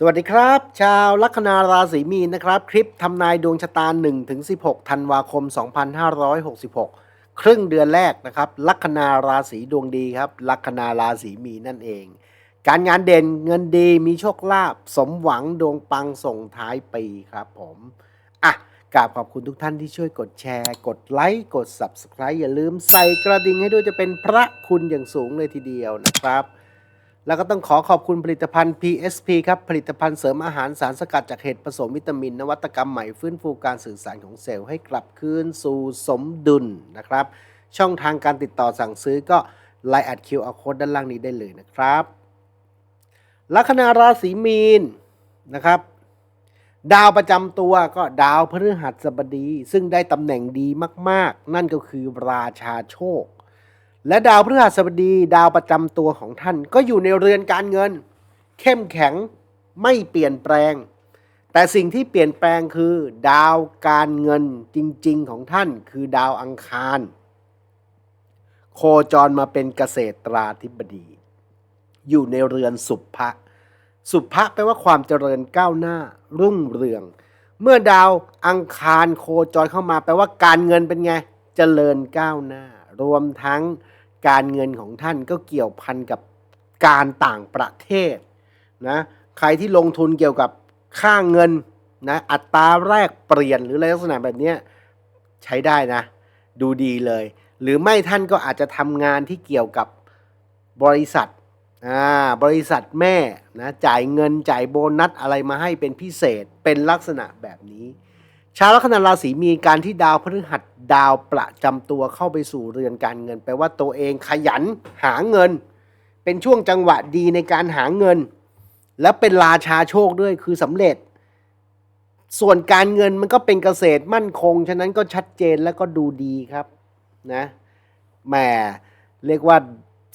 สวัสดีครับ ชาวลัคนาราศีมีนนะครับ คลิปทำนายดวงชะตา 1-16 ธันวาคม 2566 ครึ่งเดือนแรกนะครับ ลัคนาราศีดวงดีครับ ลัคนาราศีมีนนั่นเอง การงานเด่นเงินดีมีโชคลาภสมหวังดวงปังส่งท้ายปีครับผมอะกราบขอบคุณทุกท่านที่ช่วยกดแชร์ กดไลค์กด Subscribe อย่าลืมใส่กระดิ่งให้ด้วยจะเป็นพระคุณอย่างสูงเลยทีเดียวนะครับ แล้วก็ต้องขอขอบคุณผลิตภัณฑ์ PSP ครับผลิตภัณฑ์เสริมอาหารสารสกัดจากเห็ดผสมวิตามิน นวัตกรรมใหม่ฟื้นฟูการสื่อสารของเซลล์ให้กลับคืนสู่สมดุลนะครับ ช่องทางการติดต่อสั่งซื้อก็ Line แอด QR Code ด้านล่างนี้ได้เลยนะครับลัคนาราศีมีนนะครับดาวประจำตัวก็ดาวพฤหัสบดี ซึ่งได้ตำแหน่งดีมาก ๆ นั่นก็คือราชาโชค และดาวพฤหัสบดีดาวประจำตัวของท่าน ก็อยู่ในเรือนการเงิน เข้มแข็งไม่เปลี่ยนแปลง แต่สิ่งที่เปลี่ยนแปลงคือ ดาวการเงินจริง ๆ ของท่านคือดาวอังคาร โคจรมาเป็นเกษตราธิบดี อยู่ในเรือนสุภะสุภะแปลว่าความเจริญก้าวหน้า รุ่งเรือง เมื่อดาวอังคารโคจรเข้ามาแปลว่าการเงินเป็นไง เจริญก้าวหน้า รวมทั้ง การเงินของท่านก็เกี่ยวพันกับการต่างประเทศนะใครที่ลงทุนเกี่ยวกับค่าเงินนะอัตราแรกเปลี่ยนหรืออะไรลักษณะแบบนี้ใช้ได้นะ ดูดีเลย หรือไม่ท่านก็อาจจะทำงานที่เกี่ยวกับบริษัทอ่าบริษัทแม่นะจ่ายเงินจ่ายโบนัสอะไรมาให้เป็นพิเศษเป็นลักษณะแบบนี้ ชาวลัคนาราศีมีการที่ดาวพฤหัสดาวประจำตัวเข้าไปสู่เรือนการเงินแปลว่าตัวเองขยันหาเงิน เป็นช่วงจังหวะดีในการหาเงิน และเป็นราชาโชคด้วยคือสำเร็จ ส่วนการเงินมันก็เป็นเกษตรมั่นคง ฉะนั้นก็ชัดเจนแล้วก็ดูดีครับนะแหมเรียกว่า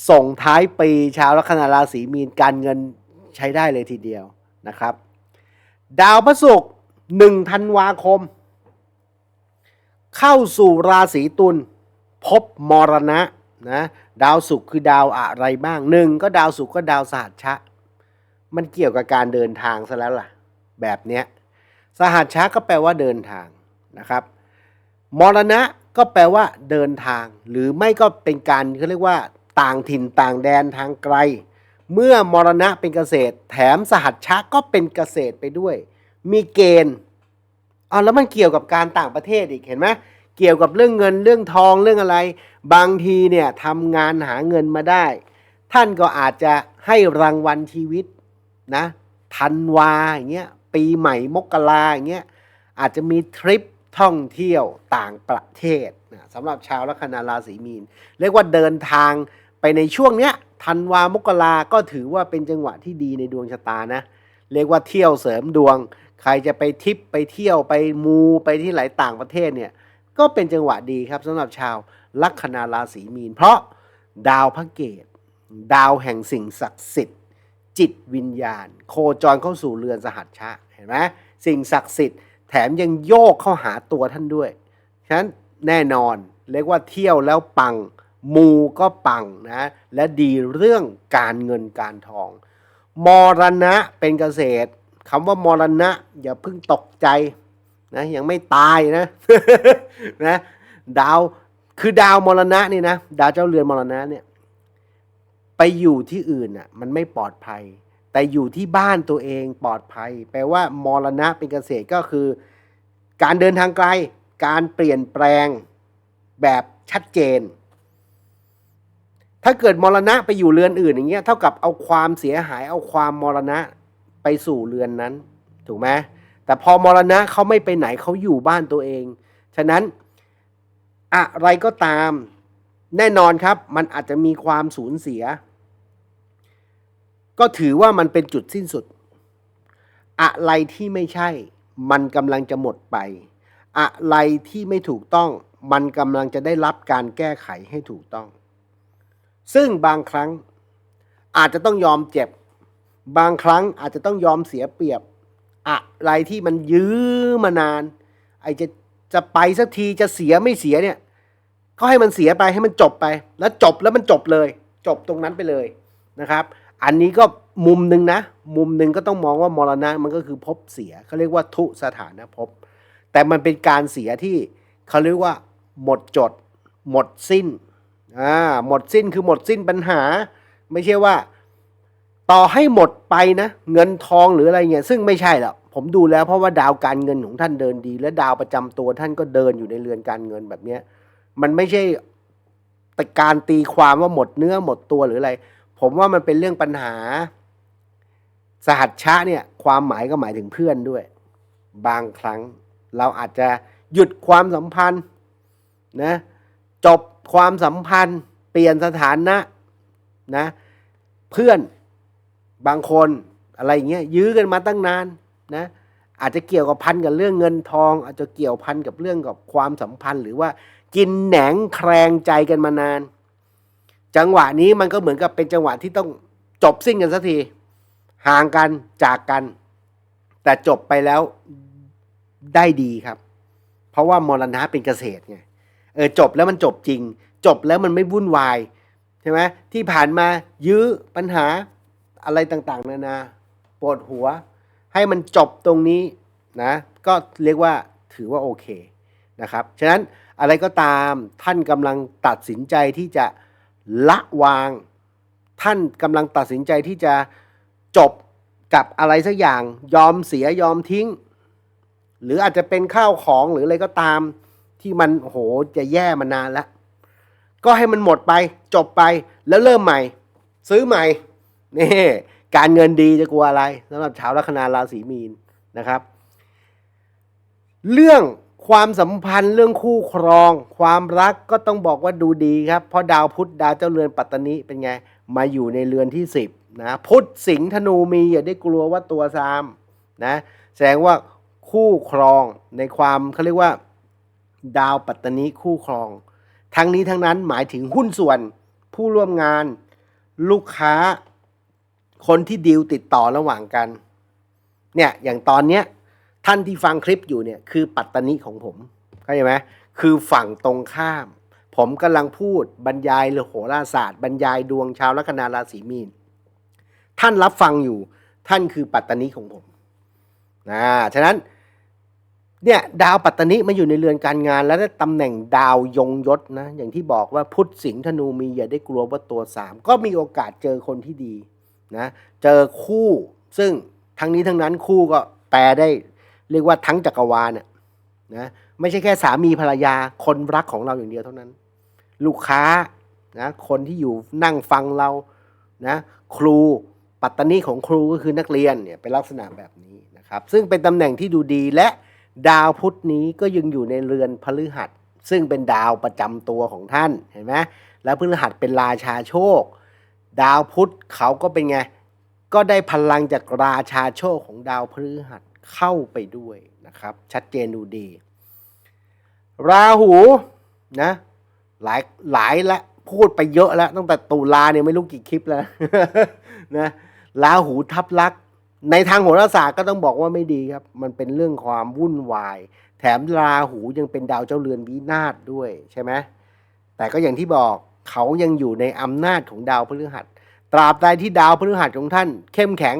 ส่งท้ายปีชาวลัคนาราศีมีนการเงินใช้ได้เลยทีเดียวนะครับ ดาวพระศุกร์ หนึ่งธันวาคม เข้าสู่ราศีตุลพบมรณะนะดาวศุกร์คือดาวอะไรบ้างหนึ่งก็ดาวศุกร์ก็ดาวสหัชชะ มันเกี่ยวกับการเดินทางซะแล้วล่ะ แบบเนี้ยสหัชชะก็แปลว่าเดินทางนะครับมรณะก็แปลว่าเดินทาง หรือไม่ก็เป็นการเขาเรียกว่า ต่างถิ่นต่างแดนทางไกล เมื่อมรณะเป็นเกษตร แถมสหัชชะก็เป็นเกษตรไปด้วย มีเกณฑ์อ๋อแล้วมันเกี่ยวกับการต่างประเทศอีกเห็นไหมเกี่ยวกับเรื่องเงินเรื่องทองเรื่องอะไร บางทีเนี่ยทำงานหาเงินมาได้ ท่านก็อาจจะให้รางวัลชีวิตนะธันวาอย่างเงี้ยปีใหม่มกราอย่างเงี้ยอาจจะมีทริปท่องเที่ยวต่างประเทศนะสำหรับชาวลัคนาราศีมีน เรียกว่าเดินทางไปในช่วงเนี้ยธันวามกราก็ถือว่าเป็นจังหวะที่ดีในดวงชะตานะ เรียกว่าเที่ยวเสริมดวง ใครจะไปทริปไปเที่ยวไปมูไปที่หลายต่างประเทศเนี่ยก็เป็นจังหวะดีครับสำหรับชาวลัคนาราศีมีน เพราะดาวพระเกต ดาวแห่งสิ่งศักดิ์สิทธิ์ จิตวิญญาณ โคจรเข้าสู่เรือนสหัชชะเห็นไหมสิ่งศักดิ์สิทธิ์แถมยังโยกเข้าหาตัวท่านด้วยฉะนั้นแน่นอนเรียกว่าเที่ยวแล้วปังมูก็ปังนะและดีเรื่องการเงินการทอง มรณะเป็นเกษตร คำว่ามรณะ อย่าเพิ่งตกใจนะยังไม่ตายนะนะดาวคือดาวมรณะนี่นะดาวเจ้าเรือนมรณะเนี่ยไปอยู่ที่อื่นอะมันไม่ปลอดภัย แต่อยู่ที่บ้านตัวเองปลอดภัย แปลว่ามรณะเป็นเกษตรก็คือ การเดินทางไกล การเปลี่ยนแปลงแบบชัดเจน ถ้าเกิดมรณะไปอยู่เรือนอื่นอย่างเงี้ยเท่ากับเอาความเสียหายเอาความมรณะ ไปสู่เรือนนั้น ถูกไหมแต่พอมรณะเขาไม่ไปไหนเขาอยู่บ้านตัวเอง ฉะนั้นอะไรก็ตามแน่นอนครับ มันอาจจะมีความสูญเสีย ก็ถือว่ามันเป็นจุดสิ้นสุด อะไรที่ไม่ใช่ มันกำลังจะหมดไป อะไรที่ไม่ถูกต้อง มันกำลังจะได้รับการแก้ไขให้ถูกต้อง ซึ่งบางครั้งอาจจะต้องยอมเจ็บ บางครั้งอาจจะต้องยอมเสียเปรียบ อะไรที่มันยื้อมานาน ไอจะจะไปสักทีจะเสียไม่เสียเนี่ย ก็ให้มันเสียไปให้มันจบไป แล้วจบแล้วมันจบเลย จบตรงนั้นไปเลยนะครับ อันนี้ก็มุมหนึ่งนะ มุมหนึ่งก็ต้องมองว่ามรณะมันก็คือภพเสียเขาเรียกว่าทุสถานภพแต่มันเป็นการเสียที่เขาเรียกว่า หมดจด หมดสิ้นอ่าหมดสิ้นคือหมดสิ้นปัญหา ไม่ใช่ว่า ต่อให้หมดไปนะ เงินทองหรืออะไรเงี้ยซึ่งไม่ใช่หรอกผมดูแล้วเพราะว่าดาวการเงินของท่านเดินดี และดาวประจำตัวท่านก็เดินอยู่ในเรือนการเงินแบบเนี้ยมันไม่ใช่แต่การตีความว่าหมดเนื้อหมดตัวหรืออะไร ผมว่ามันเป็นเรื่องปัญหา สหัชชะเนี่ย ความหมายก็หมายถึงเพื่อนด้วย บางครั้ง เราอาจจะหยุดความสัมพันธ์นะจบความสัมพันธ์ เปลี่ยนสถานะนะ เพื่อน บางคนอะไรอย่างเงี้ยยื้อกันมาตั้งนานนะอาจจะเกี่ยวกับพันกับเรื่องเงินทอง อาจจะเกี่ยวพันกับเรื่องกับความสัมพันธ์ หรือว่ากินแหนงแครงใจกันมานาน จังหวะนี้มันก็เหมือนกับเป็นจังหวะที่ต้องจบสิ้นกันสักทีห่างกันจากกัน แต่จบไปแล้วได้ดีครับ เพราะว่ามรณะเป็นเกษตรไงเออจบแล้วมันจบจริง จบแล้วมันไม่วุ่นวายใช่ไหมที่ผ่านมายื้อปัญหา อะไรต่างๆนานาปวดหัว ให้มันจบตรงนี้นะ ก็เรียกว่าถือว่าโอเคนะครับ ฉะนั้นอะไรก็ตามท่านกำลังตัดสินใจที่จะละวาง ท่านกำลังตัดสินใจที่จะจบกับอะไรสักอย่างยอมเสียยอมทิ้ง หรืออาจจะเป็นข้าวของหรืออะไรก็ตามที่มันโหจะแย่มานานแล้ว ก็ให้มันหมดไปจบไปแล้วเริ่มใหม่ ซื้อใหม่ นี่การเงินดีจะกลัวอะไรสำหรับชาวลัคนาราศีมีนนะครับ เรื่องความสัมพันธ์เรื่องคู่ครอง ความรักก็ต้องบอกว่าดูดีครับ เพราะดาวพุธดาวเจ้าเรือนปัตตานีเป็นไง มาอยู่ในเรือนที่ 10นะพุธสิงห์ธนูมีอย่าได้กลัวว่าตัวซามนะแสดงว่าคู่ครองในความเขาเรียกว่า ดาวปัตตานีคู่ครอง ทั้งนี้ทั้งนั้นหมายถึงหุ้นส่วนผู้ร่วมงาน ลูกค้า คนที่ดีลติดต่อระหว่างกัน เนี่ยอย่างตอนเนี้ยท่านที่ฟังคลิปอยู่เนี่ยคือปัตตานีของผมเข้าใจไหมคือฝั่งตรงข้าม ผมกำลังพูดบรรยายเรื่อโหราศาสตร์ บรรยายดวงชาวลัคนาราศีมีน ท่านรับฟังอยู่ ท่านคือปัตตานีของผมนะฉะนั้นเนี่ยดาวปัตตานิมาอยู่ในเรือนการงาน และได้ตำแหน่งดาวยงยศนะอย่างที่บอกว่าพุทธสิงห์ธนูมีอย่าได้กลัวว่าตัวสามก็มีโอกาสเจอคนที่ดี นะเจอคู่ซึ่งทั้งนี้ทั้งนั้นคู่ก็แปลได้เรียกว่าทั้งจักรวาลน่ะนะไม่ใช่แค่สามีภรรยาคนรักของเราอย่างเดียวเท่านั้น ลูกค้านะคนที่อยู่นั่งฟังเรานะครูปัตตานีของครูก็คือนักเรียนเนี่ยเป็นลักษณะแบบนี้นะครับ ซึ่งเป็นตำแหน่งที่ดูดีและดาวพุธนี้ก็ยังอยู่ในเรือนพฤหัส ซึ่งเป็นดาวประจำตัวของท่านเห็นไหมแล้วพฤหัสเป็นราชาโชค ดาวพุธเขาก็เป็นไง ก็ได้พลังจากราชาโชคของดาวพฤหัสเข้าไปด้วยนะครับ ชัดเจนดูดี ราหูนะหลายหลายละพูดไปเยอะแล้ว ตั้งแต่ตุลาเนี่ยไม่รู้กี่คลิปแล้วนะราหูทับลัก ในทางโหราศาสตร์ก็ต้องบอกว่าไม่ดีครับ มันเป็นเรื่องความวุ่นวาย แถมราหูยังเป็นดาวเจ้าเรือนวินาศด้วยใช่ไหมแต่ก็อย่างที่บอกเขายังอยู่ในอำนาจของดาวพฤหัส ตราบใดที่ดาวพฤหัสของท่าน เข้มแข็ง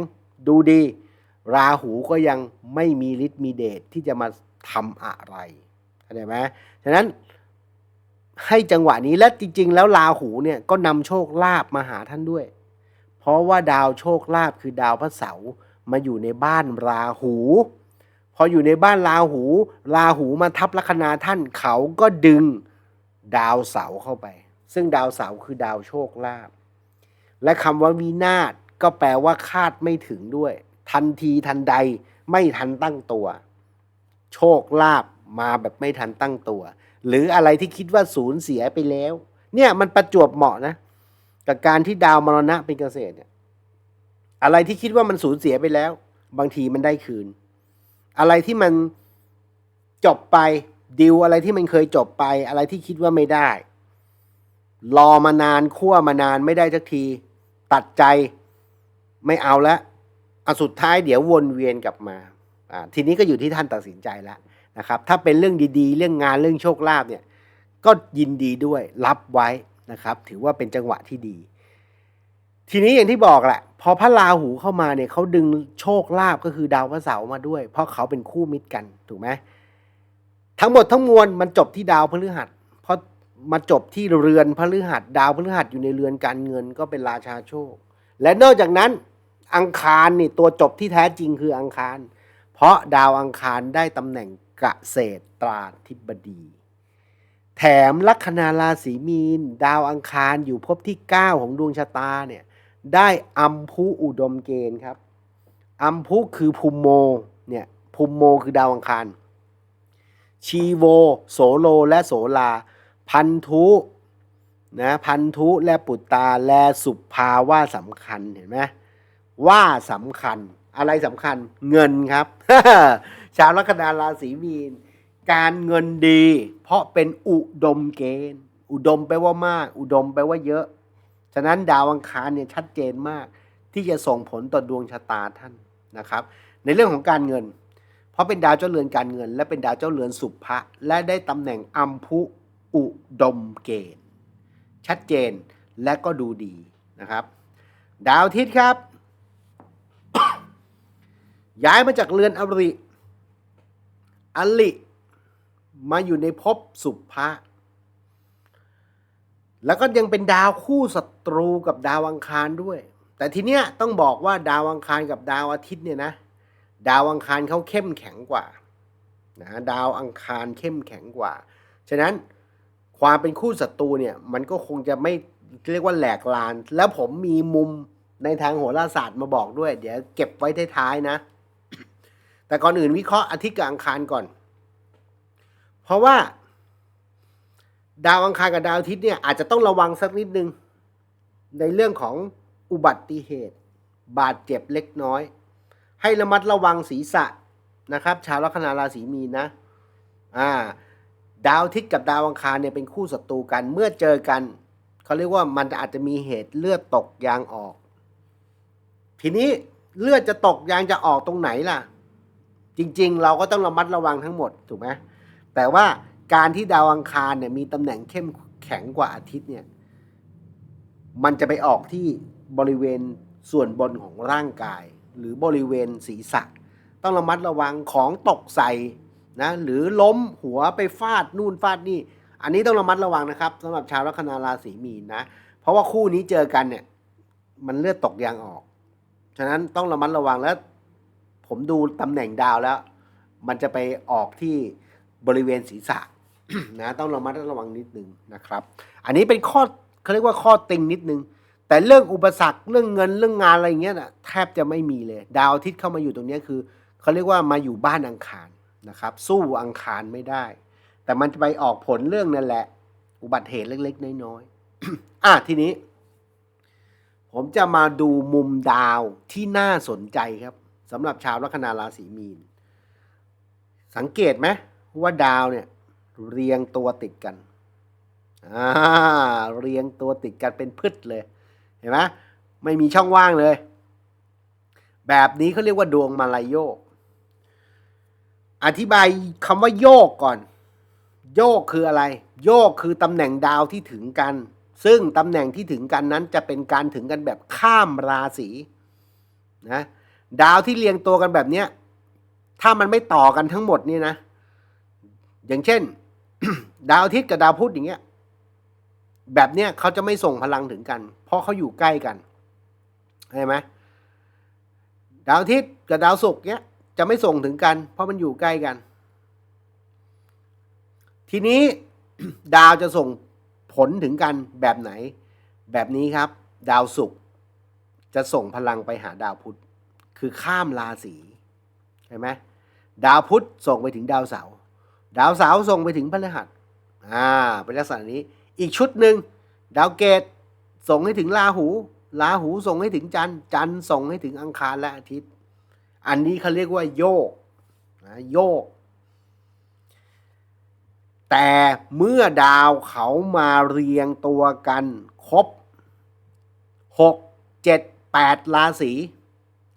ดูดี ราหูก็ยังไม่มีฤทธิ์มีเดชที่จะมาทำอะไรเข้าใจไหมฉะนั้นให้จังหวะนี้และจริง ๆ แล้วราหูเนี่ยก็นำโชคลาภมาหาท่านด้วย เพราะว่าดาวโชคลาภคือดาวพระเสาร์มาอยู่ในบ้านราหู พออยู่ในบ้านราหู ราหูมาทับลัคนาท่านเขาก็ดึงดาวเสาร์เข้าไป ซึ่งดาวเสาร์คือดาวโชคลาภ และคำว่าวินาศก็แปลว่าคาดไม่ถึงด้วย ทันทีทันใดไม่ทันตั้งตัว โชคลาภมาแบบไม่ทันตั้งตัว หรืออะไรที่คิดว่าสูญเสียไปแล้ว เนี่ยมันประจวบเหมาะนะ กับการที่ดาวมรณะเป็นเกษตรเนี่ยอะไรที่คิดว่ามันสูญเสียไปแล้ว บางทีมันได้คืน อะไรที่มันจบไปดิวอะไรที่มันเคยจบไป อะไรที่คิดว่าไม่ได้ รอมานานคั่วมานานไม่ได้สักที ตัดใจไม่เอาแล้วอะสุดท้ายเดี๋ยววนเวียนกลับมาอ่าทีนี้ก็อยู่ที่ท่านตัดสินใจแล้วนะครับ ถ้าเป็นเรื่องดีๆ เรื่องงานเรื่องโชคลาภเนี่ย ก็ยินดีด้วยรับไว้นะครับ ถือว่าเป็นจังหวะที่ดี ทีนี้อย่างที่บอกแหละพอพระราหูเข้ามาเนี่ยเขาดึงโชคลาภก็คือดาวพระเสาร์มาด้วย เพราะเขาเป็นคู่มิตรกันถูกไหมทั้งหมดทั้งมวลมันจบที่ดาวพฤหัส มาจบที่เรือนพฤหัสดาวพฤหัสอยู่ในเรือนการเงินก็เป็นราชาโชค และนอกจากนั้นอังคารนี่ตัวจบที่แท้จริงคืออังคาร เพราะดาวอังคารได้ตำแหน่งเกษตรตราธิบดี แถมลัคนาราศีมีน ดาวอังคารอยู่ภพที่ 9 ของดวงชะตาเนี่ยได้อัมพุอุดมเกณฑ์ครับ อัมพุคือภูมโมเนี่ยภูมโมคือดาวอังคารชีโว โสโลและโสลา พันธุนะพันธุและปุตตาและสุภาว่าสำคัญเห็นไหมว่าสำคัญอะไรสำคัญเงินครับ ชาวลัคนาราศีมีน การเงินดี เพราะเป็นอุดมเกณฑ์ อุดมแปลว่ามาก อุดมแปลว่าเยอะ ฉะนั้นดาวอังคารเนี่ยชัดเจนมาก ที่จะส่งผลต่อดวงชะตาท่านนะครับ ในเรื่องของการเงิน เพราะเป็นดาวเจ้าเรือนการเงิน และเป็นดาวเจ้าเรือนสุภะและได้ตำแหน่งอัมพุ อุดมเกณฑ์ ชัดเจนและก็ดูดีนะครับ ดาวอาทิตย์ครับ ย้ายมาจากเรือนอริอลิมาอยู่ในภพสุภะแล้วก็ยังเป็นดาวคู่ศัตรูกับดาวอังคารด้วย แต่ทีเนี้ยต้องบอกว่าดาวอังคารกับดาวอาทิตย์เนี่ยนะ ดาวอังคารเขาเข้มแข็งกว่านะดาวอังคารเข้มแข็งกว่า ฉะนั้น ความเป็นคู่ศัตรูเนี่ย มันก็คงจะไม่เรียกว่าแหลกลาน แล้วผมมีมุมในทางโหราศาสตร์มาบอกด้วย เดี๋ยวเก็บไว้ท้ายๆนะ แต่ก่อนอื่นวิเคราะห์อาทิตย์กับอังคารก่อน เพราะว่า ดาวอังคารกับดาวอาทิตย์เนี่ยอาจจะต้องระวังสักนิดนึง ในเรื่องของอุบัติเหตุ บาดเจ็บเล็กน้อย ให้ระมัดระวังศีรษะนะครับ ชาวลัคนาราศีมีนนะ อ่า ดาวอาทิตย์กับดาวอังคารเนี่ยเป็นคู่ศัตรูกัน เมื่อเจอกันเขาเรียกว่ามันอาจจะมีเหตุเลือดตกยางออก ทีนี้เลือดจะตกยางจะออกตรงไหนล่ะ จริง ๆ เราก็ต้องระมัดระวังทั้งหมดถูกไหมแต่ว่าการที่ดาวอังคารเนี่ยมีตำแหน่งเข้มแข็งกว่าอาทิตย์เนี่ย มันจะไปออกที่บริเวณส่วนบนของร่างกาย หรือบริเวณศีรษะ ต้องระมัดระวังของตกใส่ นะหรือล้มหัวไปฟาดนู่นฟาดนี่ อันนี้ต้องระมัดระวังนะครับสำหรับชาวลัคนาราศีมีนนะ เพราะว่าคู่นี้เจอกันเนี่ย มันเลือดตกยางออก ฉะนั้นต้องระมัดระวังแล้ว ผมดูตำแหน่งดาวแล้ว มันจะไปออกที่บริเวณศีรษะนะต้องระมัดระวังนิดนึงนะครับ อันนี้เป็นข้อเขาเรียกว่าข้อติงนิดนึง แต่เรื่องอุปสรรคเรื่องเงินเรื่องงานอะไรอย่างเงี้ยนะแทบจะไม่มีเลย ดาวอาทิตย์เข้ามาอยู่ตรงนี้คือเขาเรียกว่ามาอยู่บ้านอังคาร นะครับ สู้อังคารไม่ได้ แต่มันจะไปออกผลเรื่องนั่นแหละ อุบัติเหตุเล็ก ๆ น้อยๆอะทีนี้ ผมจะมาดูมุมดาวที่น่าสนใจครับสำหรับชาวลัคนาราศีมีน สังเกตไหมว่าดาวเนี่ย เรียงตัวติดกันอ่าเรียงตัวติดกันเป็นพืชเลย เห็นไหมไม่มีช่องว่างเลย แบบนี้เขาเรียกว่าดวงมาลายโยก อธิบายคำว่าโยกก่อน โยกคืออะไร โยกคือตำแหน่งดาวที่ถึงกัน ซึ่งตำแหน่งที่ถึงกันนั้นจะเป็นการถึงกันแบบข้ามราศีนะดาวที่เรียงตัวกันแบบเนี้ยถ้ามันไม่ต่อกันทั้งหมดนี่นะ อย่างเช่น ดาวอาทิตย์กับดาวพุธอย่างเงี้ย แบบเนี้ยเขาจะไม่ส่งพลังถึงกัน เพราะเขาอยู่ใกล้กันเห็นไหมดาวอาทิตย์กับดาวศุกร์เนี้ย จะไม่ส่งถึงกัน เพราะมันอยู่ใกล้กัน ทีนี้ดาวจะส่งผลถึงกันแบบไหน แบบนี้ครับ ดาวศุกร์จะส่งพลังไปหาดาวพุธคือข้ามราศีเห็นไหมดาวพุธส่งไปถึงดาวเสาร์ดาวเสาร์ส่งไปถึงพฤหัสอ่าเป็นลักษณะนี้ อีกชุดหนึ่งดาวเกตส่งให้ถึงราหูราหูส่งให้ถึงจันทร์จันทร์ส่งให้ถึงอังคารและอาทิตย์ อันนี้เขาเรียกว่าโยกนะโยก แต่เมื่อดาวเขามาเรียงตัวกันครบหกเจ็ดแปดราศี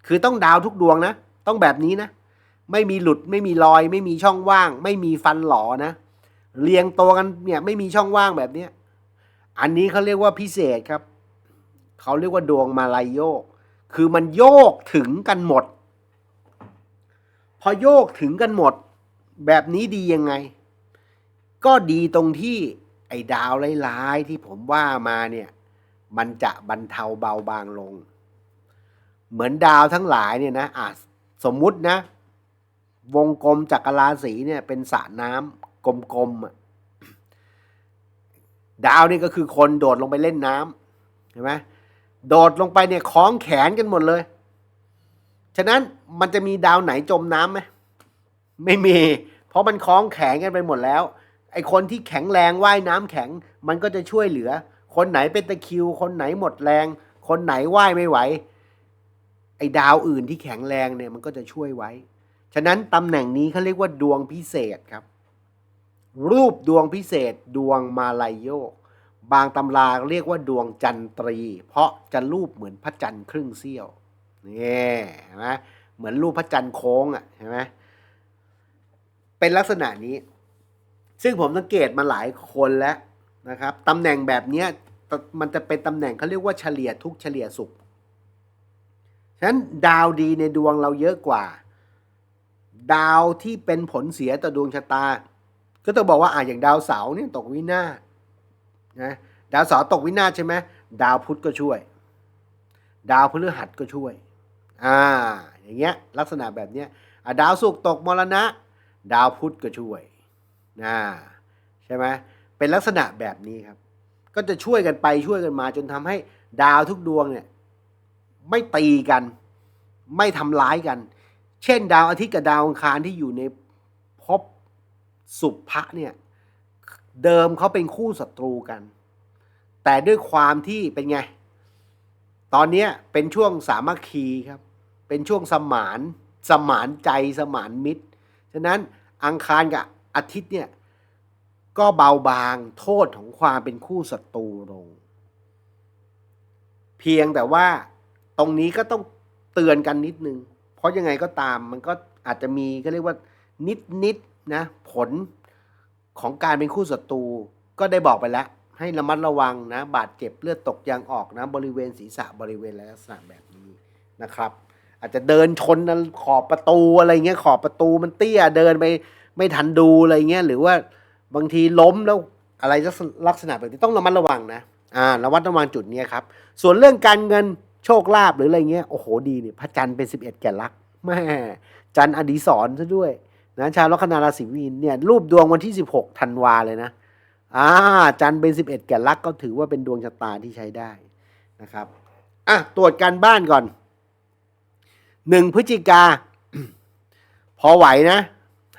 คือต้องดาวทุกดวงนะ ต้องแบบนี้นะ ไม่มีหลุดไม่มีรอย ไม่มีช่องว่าง ไม่มีฟันหลอนะ เรียงตัวกันเนี่ยไม่มีช่องว่างแบบเนี้ยอันนี้เขาเรียกว่าพิเศษครับ เขาเรียกว่าดวงมาลายโยก คือมันโยกถึงกันหมด อโยกถึงกันหมด แบบนี้ดียังไง ก็ดีตรงที่ไอ้ดาวร้ายๆที่ผมว่ามาเนี่ย มันจะบรรเทาเบาบางลง เหมือนดาวทั้งหลายเนี่ยนะอะสมมุตินะ วงกลมจักรราศีเนี่ย เป็นสระน้ำกลมๆอะดาวนี่ก็คือคนโดดลงไปเล่นน้ำเห็นไหมโดดลงไปเนี่ยคล้องแขนกันหมดเลย ฉะนั้นมันจะมีดาวไหนจมน้ำไหมไม่มี เพราะมันคล้องแขนกันไปหมดแล้ว ไอคนที่แข็งแรงว่ายน้ำแข็ง มันก็จะช่วยเหลือ คนไหนเป็นตะคิว คนไหนหมดแรง คนไหนว่ายไม่ไหว ไอ้ดาวอื่นที่แข็งแรงเนี่ยมันก็จะช่วยไว้ ฉะนั้นตำแหน่งนี้เขาเรียกว่าดวงพิเศษครับ รูปดวงพิเศษ ดวงมาลายโยก บางตำราเรียกว่าดวงจันตรี เพราะจะรูปเหมือนพระจันทร์ครึ่งเสี้ยว นี่เห็นไหมเหมือนรูปพระจันทร์โค้งอะเห็นไหมเป็นลักษณะนี้ ซึ่งผมสังเกตมาหลายคนแล้วนะครับตำแหน่งแบบเนี้ยมันจะเป็นตำแหน่งเขาเรียกว่าเฉลี่ยทุกเฉลี่ยสุขฉะนั้นดาวดีในดวงเราเยอะกว่า ดาวที่เป็นผลเสียต่อดวงชะตา ก็ต้องบอกว่าอ่าอย่างดาวเสาร์เนี่ยตกวินาศนะดาวเสาร์ตกวินาศใช่ไหมดาวพุธก็ช่วย ดาวพฤหัสก็ช่วย อ่า อย่างเงี้ยลักษณะแบบเนี้ยดาวศุกร์ตกมรณะ ดาวพุธก็ช่วยนะใช่ไหมเป็นลักษณะแบบนี้ครับ ก็จะช่วยกันไปช่วยกันมา จนทำให้ดาวทุกดวงเนี่ยไม่ตีกัน ไม่ทำร้ายกัน เช่น ดาวอาทิตย์กับดาวอังคารที่อยู่ในภพสุภะเนี่ยเดิมเขาเป็นคู่ศัตรูกัน แต่ด้วยความที่เป็นไง ตอนเนี้ยเป็นช่วงสามัคคีครับ เป็นช่วงสมานสมานใจสมานมิตร ฉะนั้นอังคารกับอาทิตย์เนี่ยก็เบาบางโทษของความเป็นคู่ศัตรูลง เพียงแต่ว่าตรงนี้ก็ต้องเตือนกันนิดนึง เพราะยังไงก็ตามมันก็อาจจะมีก็เรียกว่านิดนิดนะผลของการเป็นคู่ศัตรูก็ได้บอกไปแล้ว ให้ระมัดระวังนะ บาดเจ็บเลือดตกยางออกนะ บริเวณศีรษะบริเวณลักษณะแบบนี้นะครับ อาจจะเดินชนขอบประตูอะไรเงี้ยขอบประตูมันเตี้ยเดินไปไม่ทันดูอะไรเงี้ยหรือว่าบางทีล้มแล้วอะไรลักษณะแบบนี้ต้องระมัดระวังนะอ่าระมัดระวังจุดนี้ครับ ส่วนเรื่องการเงินโชคลาภหรืออะไรเงี้ยโอ้โหดีเนี่ยพระจันทร์เป็น 11 แก่ลักแม่จันทร์อดีศรซะด้วยนะชาวลัคนาราศีมีนเนี่ยรูปดวงวันที่ 16ธันวาเลยนะอ่าจันทร์เป็น 11 แก่ลักก็ถือว่าเป็นดวงชะตาที่ใช้ได้นะครับอะตรวจการบ้านก่อน หนึ่งพฤศจิกา พอไหวนะ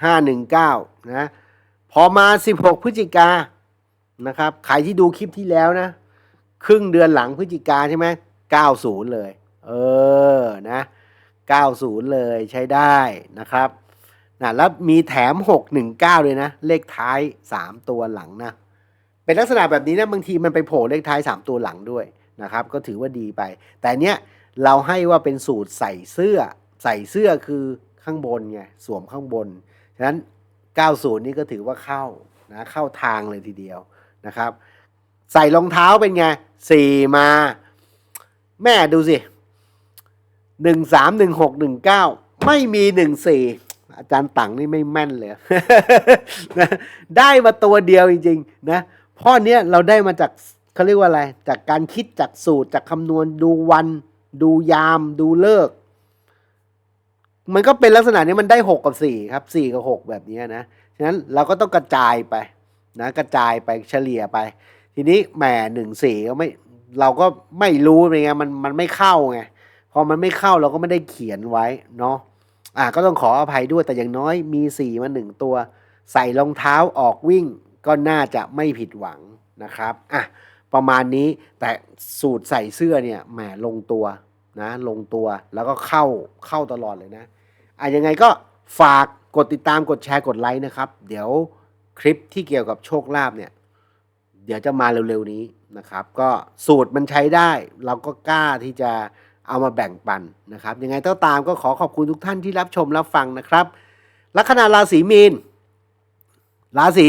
ห้าหนึ่งเก้านะพอมา16พฤศจิกานะครับใครที่ดูคลิปที่แล้วนะ ครึ่งเดือนหลังพฤศจิกาใช่ไหม90เลย เออนะ90เลยใช้ได้นะครับนะแล้วมีแถม619เก้าเลยนะ เลขท้าย3ตัวหลังนะเป็นลักษณะแบบนี้นะบางทีมันไปโผล่เลขท้าย3ตัวหลังด้วยนะครับ ก็ถือว่าดีไป แต่เนี้ย เราให้ว่าเป็นสูตรใส่เสื้อ ใส่เสื้อคือข้างบนไงสวมข้างบน ฉะนั้น 90 นี่ก็ถือว่าเข้านะเข้าทางเลยทีเดียวนะครับ ใส่รองเท้าเป็นไงสี่มา แม่ดูสิหนึ่งสามหนึ่งหกหนึ่งเก้าไม่มีหนึ่งสี่อาจารย์ตังนี่ไม่แม่นเลยนะได้มาตัวเดียวจริงๆนะเพ่อเนี้ยเราได้มาจากเขาเรียกว่าอะไร จากการคิดจากสูตรจากคำนวณดูวัน ดูยามดูเลิก มันก็เป็นลักษณะนี้มันได้หกกับสี่ครับสี่กับหกแบบนี้นะฉะนั้นเราก็ต้องกระจายไปนะกระจายไปเฉลี่ยไป ทีนี้แหมหนึ่งสี่ก็ไม่เราก็ไม่รู้เป็นไงมันมันไม่เข้าไงพอมันไม่เข้าเราก็ไม่ได้เขียนไว้เนาะอะก็ต้องขออภัยด้วยแต่อย่างน้อยมีสี่มาหนึ่งตัว ใส่รองเท้าออกวิ่งก็น่าจะไม่ผิดหวังนะครับอะ ประมาณนี้แต่สูตรใส่เสื้อเนี่ยแหมลงตัวนะลงตัวแล้วก็เข้าเข้าตลอดเลยนะอะยังไงก็ฝากกดติดตามกดแชร์กดไลค์นะครับ เดี๋ยวคลิปที่เกี่ยวกับโชคลาภเนี่ยเดี๋ยวจะมาเร็วๆนี้นะครับ ก็สูตรมันใช้ได้ เราก็กล้าที่จะเอามาแบ่งปันนะครับ ยังไงก็ตามก็ขอขอบคุณทุกท่านที่รับชมรับฟังนะครับ ลัคนาราศีมีนราศี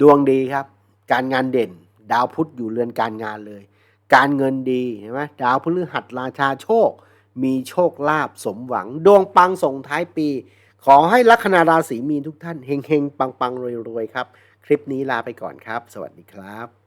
ดวงดีครับ การงานเด่น ดาวพุธอยู่เรือนการงานเลย การเงินดีเห็นไหมดาวพฤหัสราชาโชค มีโชคลาภสมหวัง ดวงปังส่งท้ายปี ขอให้ลัคนาราศีมีนทุกท่านเฮงๆ ปังๆรวยๆ ครับ คลิปนี้ลาไปก่อนครับ สวัสดีครับ